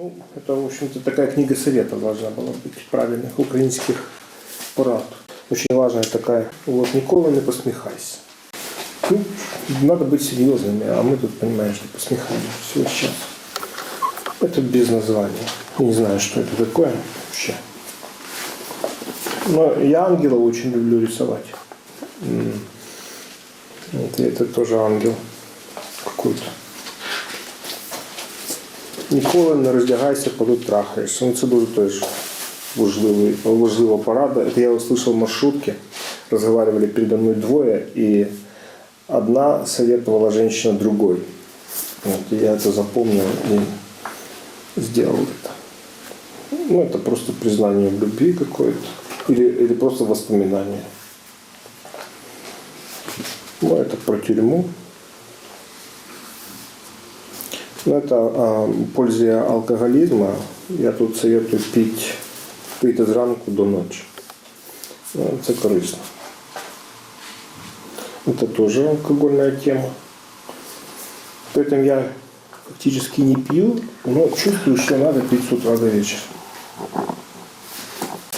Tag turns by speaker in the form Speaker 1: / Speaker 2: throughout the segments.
Speaker 1: Ну, это, в общем-то, такая книга совета должна была быть правильных украинских порад. Очень важная такая, вот, ніколи не посміхайся. Ну, надо быть серьезными, а мы тут, понимаешь, что посмехаемся все сейчас. Это без названия. Не знаю, что это такое вообще. Но я ангела очень люблю рисовать. И это тоже ангел какой-то. Ніколи не роздягайся, коли трахаєшся. Ну, це дуже теж важливий, важлива порада. Это я услышал в маршрутке. Разговаривали передо мной двое, и одна советовала женщина другой. Вот, я это запомнил и сделал это. Ну, это просто признание в любви какое-то. Или, или просто воспоминание. Ну, это про тюрьму. Ну, это о пользе алкоголизма. Я тут советую пить, пити зранку до ночі. Ну, Це корисно. Это тоже алкогольная тема. Поэтому я фактически не пью, но чувствую, что надо пить с утра до вечера.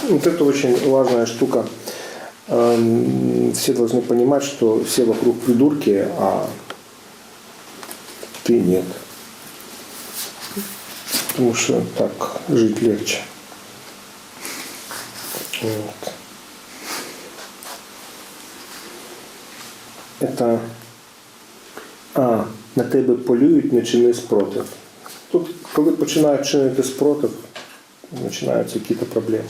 Speaker 1: Вот это очень важная штука. Эм, Все должны понимать, что все вокруг придурки, а ты нет Потому что так жить легче. Вот. Это а, на тебе полюють, не чини спротив. Тут, коли починають чинити спротив, починаються якісь проблеми.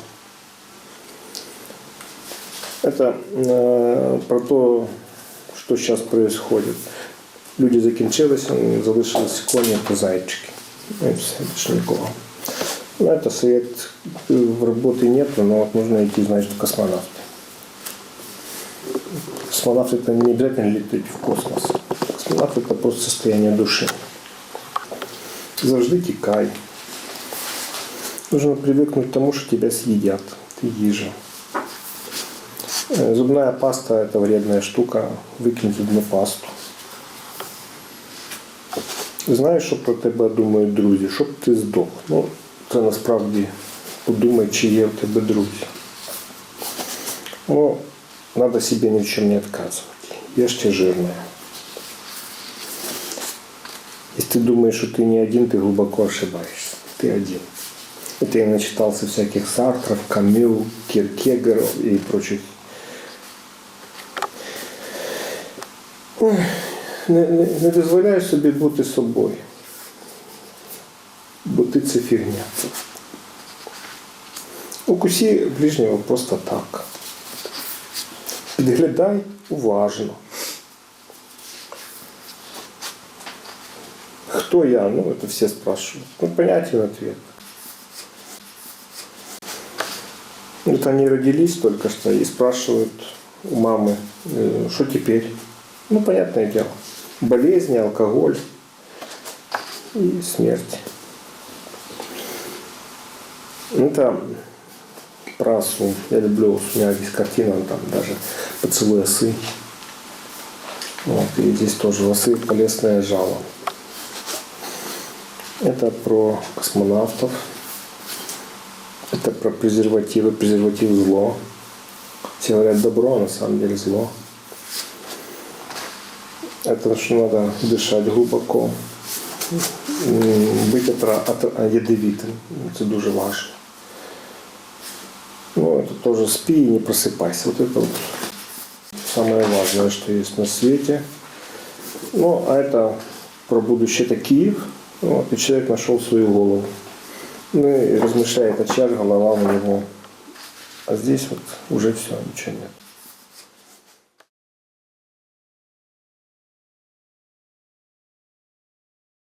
Speaker 1: Это э, про то, что сейчас происходит. Люди закінчилися, залишились коні та зайчики. Ну и все, больше никого. Это совет э, в работе нет, но вот нужно идти, значит, в космонавты. Космонавт это не обязательно лететь в космос. Космонавт это просто состояние души. Завжди тікай. Нужно привыкнуть к тому, что тебя съедят. Ты ежа. Э, Зубная паста – это вредная штука. Викинь зубну пасту Знаєш, що про тебе думають друзі, щоб ти здох. Ну, це насправді подумай, чи є в тебе друзі. Ну, надо себе ни в чем не отказывать. Ешьте жирное. Если ты думаешь, что ты не один, ты глубоко ошибаешься. Ты один. Это я начитался всяких Сартров, Камил, Киркегоров и прочих. Ой, Не, не, не дозволяй собі бути собою. Бо ти це фігня. Укусі ближнього просто так. Підглядай уважно. Кто я? Ну, это все спрашивают. Ну, понятен ответ. Вот они родились только что и спрашивают у мамы, э, что теперь? Ну, понятное дело. Болезни, алкоголь и смерть. Это про осу. Я люблю, у меня есть картина, там даже поцелуй осы. Вот, и здесь тоже осы полезное жало. Это про космонавтов. Это про презервативы. Презерватив зло. Все говорят добро, а на самом деле зло. Это что надо дышать глубоко. М, Быть отра- отра- ядовитым. Это дуже важно. Ну, это тоже спи и не просыпайся. Вот это вот самое важное, что есть на свете. Ну, а это про будущее это Киев. Вот, и человек нашел свою голову. Ну и размышляет о чья голова у него. А здесь вот уже все, ничего нет.